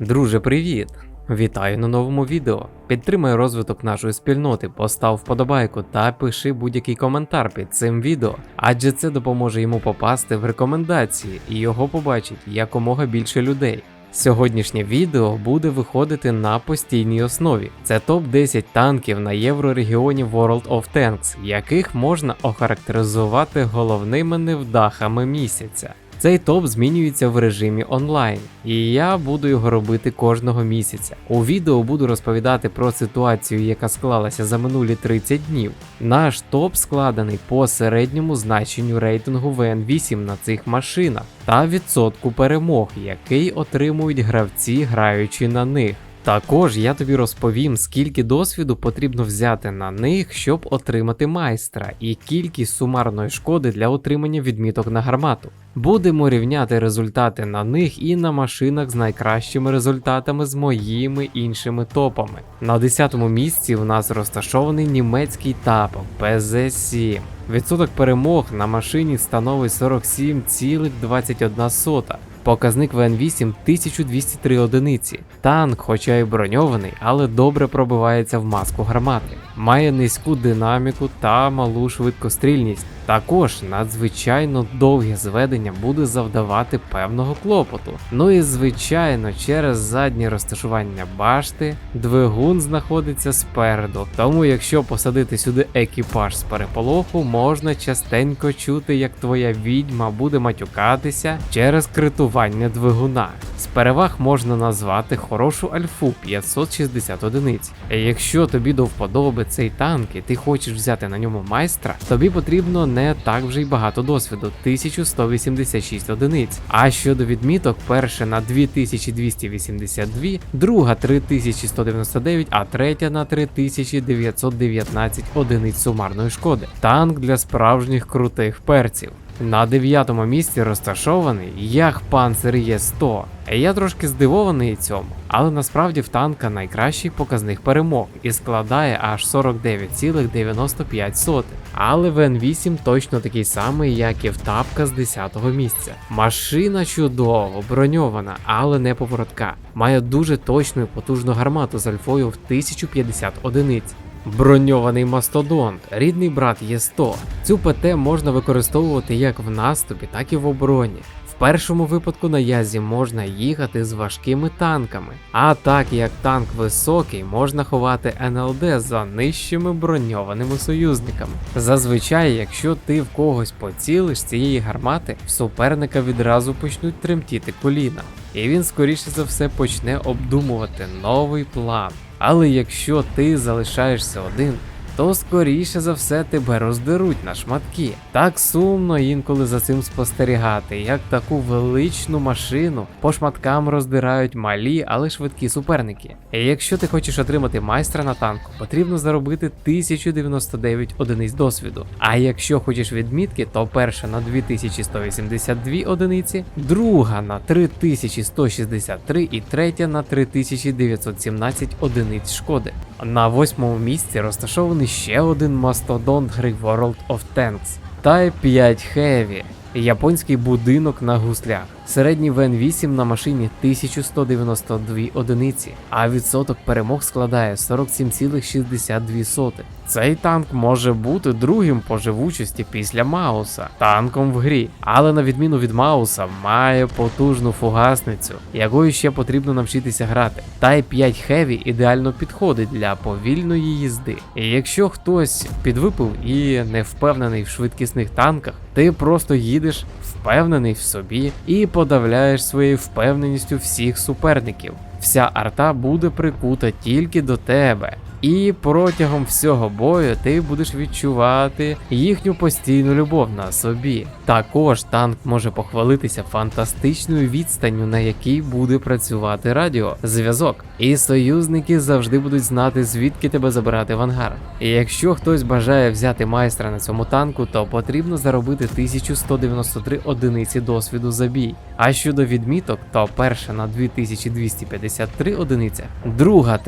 Друже, привіт! Вітаю на новому відео. Підтримай розвиток нашої спільноти, постав вподобайку та пиши будь-який коментар під цим відео, адже це допоможе йому попасти в рекомендації і його побачить якомога більше людей. Сьогоднішнє відео буде виходити на постійній основі. Це топ-10 танків на єврорегіоні World of Tanks, яких можна охарактеризувати головними невдахами місяця. Цей топ змінюється в режимі онлайн, і я буду його робити кожного місяця. У відео буду розповідати про ситуацію, яка склалася за минулі 30 днів. Наш топ складений по середньому значенню рейтингу VN8 на цих машинах та відсотку перемог, який отримують гравці, граючи на них. Також я тобі розповім, скільки досвіду потрібно взяти на них, щоб отримати майстра, і кількість сумарної шкоди для отримання відміток на гармату. Будемо рівняти результати на них і на машинах з найкращими результатами з моїми іншими топами. На 10-му місці в нас розташований німецький тапок PZ7. Відсоток перемог на машині становить 47,21. Показник ВН8 1203 одиниці. Танк, хоча й броньований, але добре пробивається в маску гармати. Має низьку динаміку та малу швидкострільність. Також надзвичайно довге зведення буде завдавати певного клопоту. Ну і звичайно, через заднє розташування башти двигун знаходиться спереду. Тому, якщо посадити сюди екіпаж з переполоху, можна частенько чути, як твоя відьма буде матюкатися через критування двигуна. З переваг можна назвати хорошу альфу 560 одиниць. Якщо тобі до вподоби цей танк і ти хочеш взяти на ньому майстра, тобі потрібно не так вже й багато досвіду 1186 одиниць. А щодо відміток, перша на 2282, друга 3199, а третя на 3919 одиниць сумарної шкоди. Танк для справжніх крутих перців. На дев'ятому місці розташований Ях Панцер Є100. Я трошки здивований цьому, але насправді в танка найкращий показник перемог і складає аж 49,95. Але ВН8 точно такий самий, як і в тапка з 10-го місця. Машина чудово, броньована, але не поворотка. Має дуже точну і потужну гармату з альфою в 1050 одиниць. Броньований мастодонт, рідний брат Є100. Цю ПТ можна використовувати як в наступі, так і в обороні. В першому випадку на язі можна їхати з важкими танками, а так як танк високий, можна ховати НЛД за нижчими броньованими союзниками. Зазвичай, якщо ти в когось поцілиш цієї гармати, в суперника відразу почнуть тремтіти коліна, і він скоріше за все почне обдумувати новий план. Але якщо ти залишаєшся один, то скоріше за все тебе роздеруть на шматки. Так сумно інколи за цим спостерігати, як таку величну машину по шматкам роздирають малі, але швидкі суперники. І якщо ти хочеш отримати майстра на танку, потрібно заробити 1099 одиниць досвіду. А якщо хочеш відмітки, то перша на 2182 одиниці, друга на 3163 і третя на 3917 одиниць шкоди. На восьмому місці розташований ще один мастодонт гри World of Tanks Type 5 Heavy. Японський будинок на гуслях. Середній ВН8 на машині 1192 одиниці, а відсоток перемог складає 47,62. Цей танк може бути другим по живучості після Мауса, танком в грі, але на відміну від Мауса має потужну фугасницю, якою ще потрібно навчитися грати. Type 5 Heavy ідеально підходить для повільної їзди. І якщо хтось підвипив і не впевнений в швидкісних танках, ти просто їдеш впевнений в собі і подавляєш своєю впевненістю всіх суперників. Вся арта буде прикута тільки до тебе. І протягом всього бою ти будеш відчувати їхню постійну любов на собі. Також танк може похвалитися фантастичною відстанню, на якій буде працювати радіо, зв'язок. І союзники завжди будуть знати, звідки тебе забирати в ангар. І якщо хтось бажає взяти майстра на цьому танку, то потрібно заробити 1193 одиниці досвіду за бій. А щодо відміток, то перша на 2253 одиниця, друга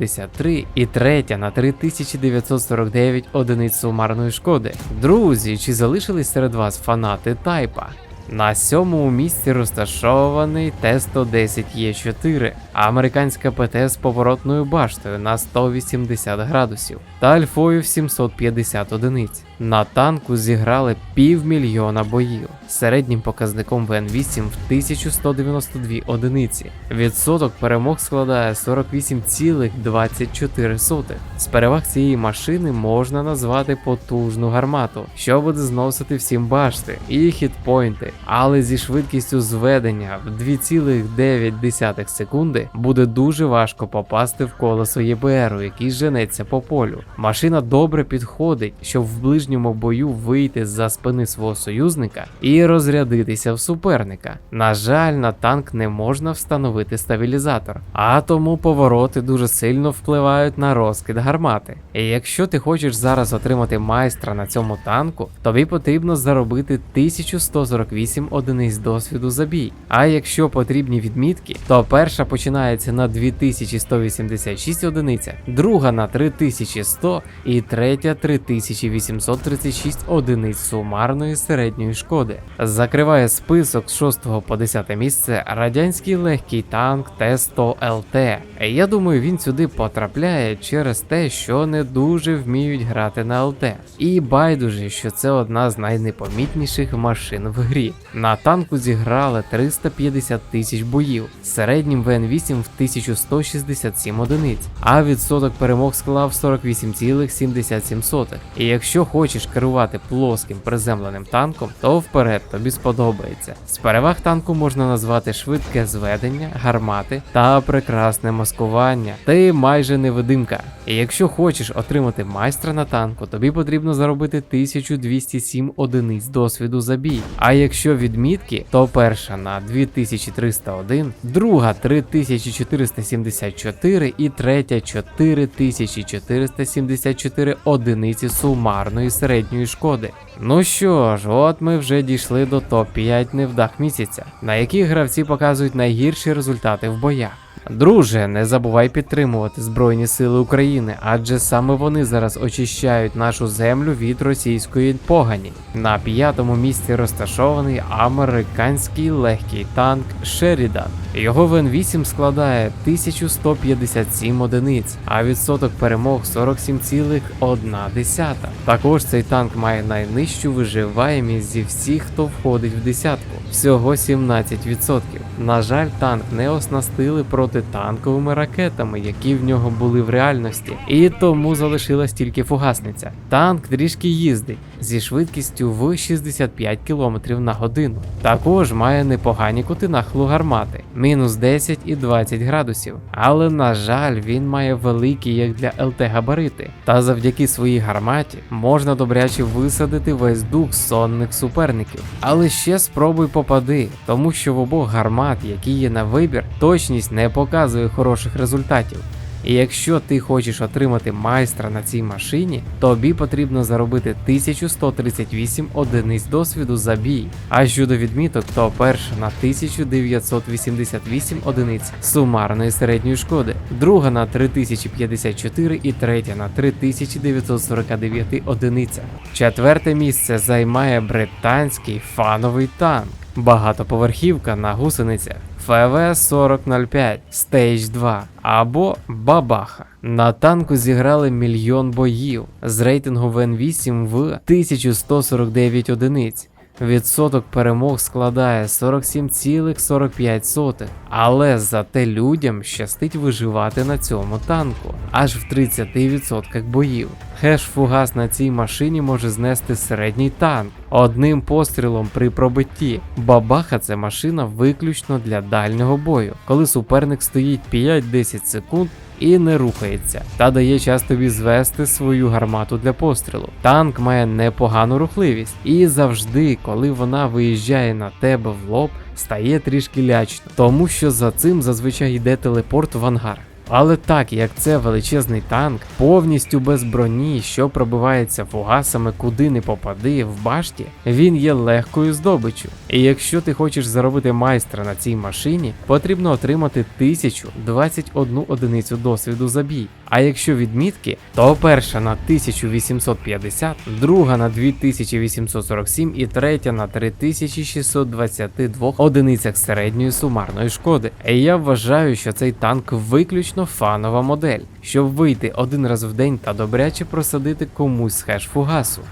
3183 і третя на 3949 одиниць сумарної шкоди. Друзі, чи залишились серед вас фанати тайпа? На сьомому місці розташований Т-110Е4, американська ПТ з поворотною баштою на 180 градусів та альфою в 750 одиниць. На танку зіграли півмільйона боїв середнім показником ВН8 в 1192 одиниці. Відсоток перемог складає 48,24. З переваг цієї машини можна назвати потужну гармату, що буде зносити всім башти і хітпойнти, але зі швидкістю зведення в 2,9 секунди буде дуже важко попасти в колесо ЄБРу, який женеться по полю. Машина добре підходить, щоб в ближньому бою вийти з-за спини свого союзника і розрядитися в суперника. На жаль, на танк не можна встановити стабілізатор, а тому повороти дуже сильно впливають на розкид гармати. І якщо ти хочеш зараз отримати майстра на цьому танку, тобі потрібно заробити 1148 одиниць досвіду за бій. А якщо потрібні відмітки, то перша починається на 2186 одиниця, друга на 3100 і третя 3836 одиниць сумарної середньої шкоди. Закриває список з 6 по 10 місце радянський легкий танк Т-100ЛТ. Я думаю, він сюди потрапляє через те, що не дуже вміють грати на ЛТ. І байдуже, що це одна з найнепомітніших машин в грі. На танку зіграли 350 тисяч боїв, середнім ВН8 в 1167 одиниць, а відсоток перемог склав 48,77. І якщо хочеш керувати плоским приземленим танком, то вперед тобі сподобається. З переваг танку можна назвати швидке зведення, гармати та прекрасне маскування. Ти майже невидимка. І якщо хочеш отримати майстра на танку, тобі потрібно заробити 1207 одиниць досвіду за бій. А якщо відмітки, то перша на 2301, друга 3474 і третя 4474 одиниці сумарної середньої шкоди. Ну що ж, от ми вже дійшли до топ-5 невдах місяця, на яких гравці показують найгірші результати в боях. Друже, не забувай підтримувати Збройні Сили України, адже саме вони зараз очищають нашу землю від російської погані. На п'ятому місці розташований американський легкий танк Шерідан. Його ВН8 складає 1157 одиниць, а відсоток перемог 47,1. Також цей танк має найнижчу виживаємість зі всіх, хто входить в десятку, всього 17%. На жаль, танк не оснастили протитанковими ракетами, які в нього були в реальності, і тому залишилась тільки фугасниця. Танк трішки їздить зі швидкістю в 65 км на годину. Також має непогані кути нахилу гармати, мінус 10 і 20 градусів. Але на жаль, він має великі, як для ЛТ габарити, та завдяки своїй гарматі можна добряче висадити весь дух сонних суперників. Але ще спробуй попади, тому що в обох гармат, які є на вибір, точність не показує хороших результатів. І якщо ти хочеш отримати майстра на цій машині, тобі потрібно заробити 1138 одиниць досвіду за бій. А щодо відміток, то перша на 1988 одиниць сумарної середньої шкоди, друга на 3054 і третя на 3949 одиниця. Четверте місце займає британський фановий танк. Багатоповерхівка на гусеницях ФВ 4005 Stage 2 або Бабаха. На танку зіграли мільйон боїв з рейтингу ВН8 в 1149 одиниць. Відсоток перемог складає 47,45, але зате людям щастить виживати на цьому танку аж в 30% боїв. Хеш-фугас на цій машині може знести середній танк одним пострілом при пробитті. Бабаха це машина виключно для дальнього бою, коли суперник стоїть 5-10 секунд і не рухається, та дає час тобі звести свою гармату для пострілу. Танк має непогану рухливість, і завжди, коли вона виїжджає на тебе в лоб, стає трішки лячно, тому що за цим зазвичай йде телепорт в ангар. Але так як це величезний танк, повністю без броні, що пробивається фугасами куди не попади в башті, він є легкою здобиччю. І якщо ти хочеш заробити майстра на цій машині, потрібно отримати 1021 одиницю досвіду за бій. А якщо відмітки, то перша на 1850, друга на 2847 і третя на 3622 одиницях середньої сумарної шкоди. І я вважаю, що цей танк виключно фанова модель, щоб вийти один раз в день та добряче просадити комусь з хеш фугасу.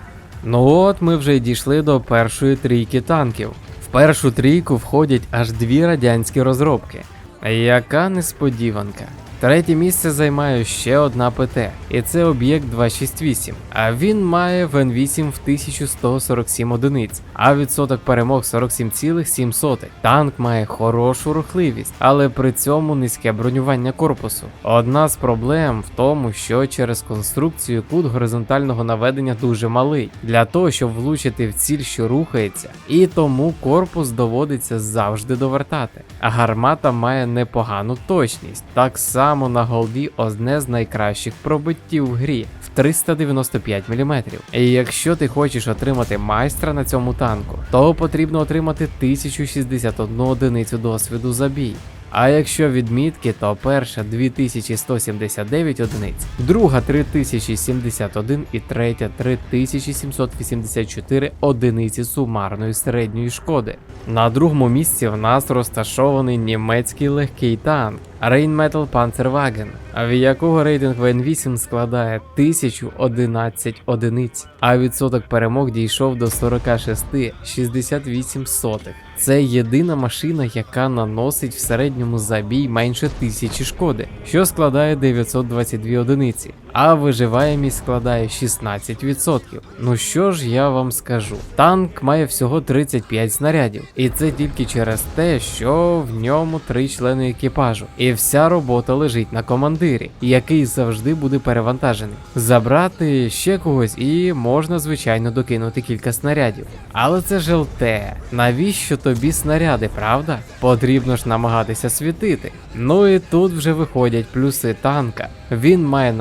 Ну от ми вже й дійшли до першої трійки танків. В першу трійку входять аж дві радянські розробки. Яка несподіванка. Третє місце займає ще одна ПТ, і це об'єкт 268. А він має в Н8 в 1147 одиниць, а відсоток перемог 47,7. Танк має хорошу рухливість, але при цьому низьке бронювання корпусу. Одна з проблем в тому, що через конструкцію кут горизонтального наведення дуже малий для того, щоб влучити в ціль, що рухається, і тому корпус доводиться завжди довертати. А гармата має непогану точність. Так само на голді одне з найкращих пробиттів в грі в 395 мм. І якщо ти хочеш отримати майстра на цьому танку, то потрібно отримати 1061 одиницю досвіду за бій. А якщо відмітки, то перша 2179 одиниць, друга 3071 і третя 3784 одиниці сумарної середньої шкоди. На другому місці в нас розташований німецький легкий танк Rheinmetall Panzerwagen, в якого рейтинг ВН8 складає 1011 одиниць, а відсоток перемог дійшов до 46,68 сотих. Це єдина машина, яка наносить в середньому забій менше тисячі шкоди, що складає 922 одиниці, а виживаємість складає 16%. Ну що ж я вам скажу? Танк має всього 35 снарядів, і це тільки через те, що в ньому три члени екіпажу, і вся робота лежить на командирі, який завжди буде перевантажений. Забрати ще когось і можна, звичайно, докинути кілька снарядів. Але це ж ЛТ. Навіщо тобі снаряди, правда? Потрібно ж намагатися світити. Ну і тут вже виходять плюси танка. Він має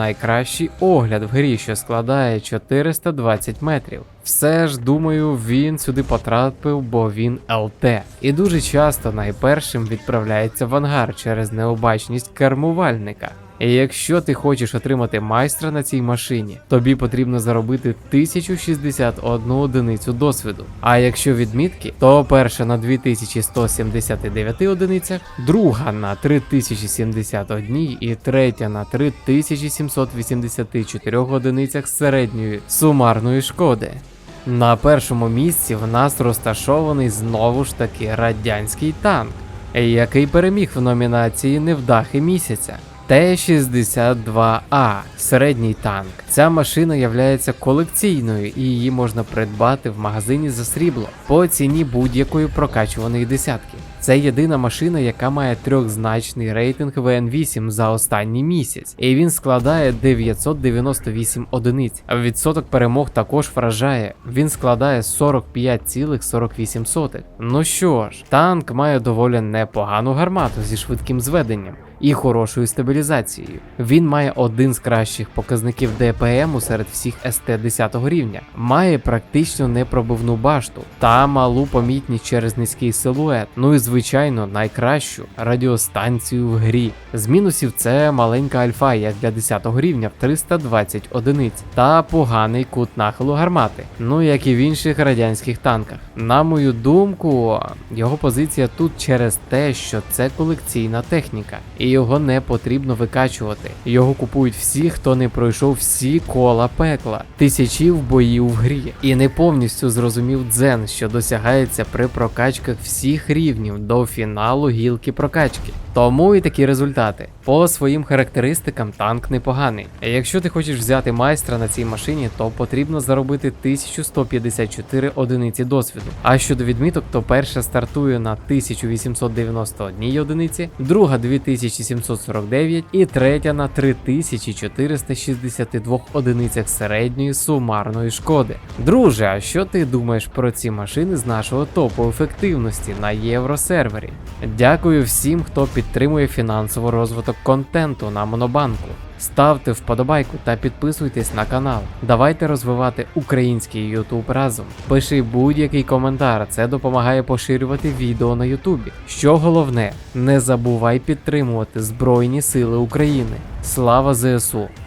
найкращий огляд в грі, що складає 420 метрів. Все ж думаю, він сюди потрапив, бо він ЛТ. І дуже часто найпершим відправляється в ангар через необачність кермувальника. І якщо ти хочеш отримати майстра на цій машині, тобі потрібно заробити 1061 одиницю досвіду. А якщо відмітки, то перша на 2179 одиницях, друга на 3071 і третя на 3784 одиницях середньої сумарної шкоди. На першому місці в нас розташований знову ж таки радянський танк, який переміг в номінації Невдахи місяця. Т-62А середній танк. Ця машина є колекційною і її можна придбати в магазині за срібло по ціні будь-якої прокачуваної десятки. Це єдина машина, яка має трьохзначний рейтинг ВН8 за останній місяць, і він складає 998 одиниць. Відсоток перемог також вражає. Він складає 45,48. Ну що ж, танк має доволі непогану гармату зі швидким зведенням і хорошою стабілізацією. Він має один з кращих показників ДПМу серед всіх СТ 10 рівня, має практично непробивну башту та малу помітність через низький силует. Ну і звичайно найкращу радіостанцію в грі. З мінусів це маленька альфа, як для 10 рівня в 320 одиниць, та поганий кут нахилу гармати, ну як і в інших радянських танках. На мою думку, його позиція тут через те, що це колекційна техніка, і його не потрібно викачувати. Його купують всі, хто не пройшов всі кола пекла, тисячів боїв в грі, і не повністю зрозумів дзен, що досягається при прокачках всіх рівнів до фіналу гілки прокачки. Тому і такі результати. По своїм характеристикам танк непоганий. Якщо ти хочеш взяти майстра на цій машині, то потрібно заробити 1154 одиниці досвіду. А щодо відміток, то перша стартує на 1891 одиниці, друга 2749 і третя на 3462 одиницях середньої сумарної шкоди. Друже, а що ти думаєш про ці машини з нашого топу ефективності на євросервері? Дякую всім, хто підтримує фінансово розвиток контенту на Монобанку. Ставте вподобайку та підписуйтесь на канал. Давайте розвивати український YouTube разом. Пиши будь-який коментар, це допомагає поширювати відео на Ютубі. Що головне, не забувай підтримувати Збройні Сили України. Слава ЗСУ!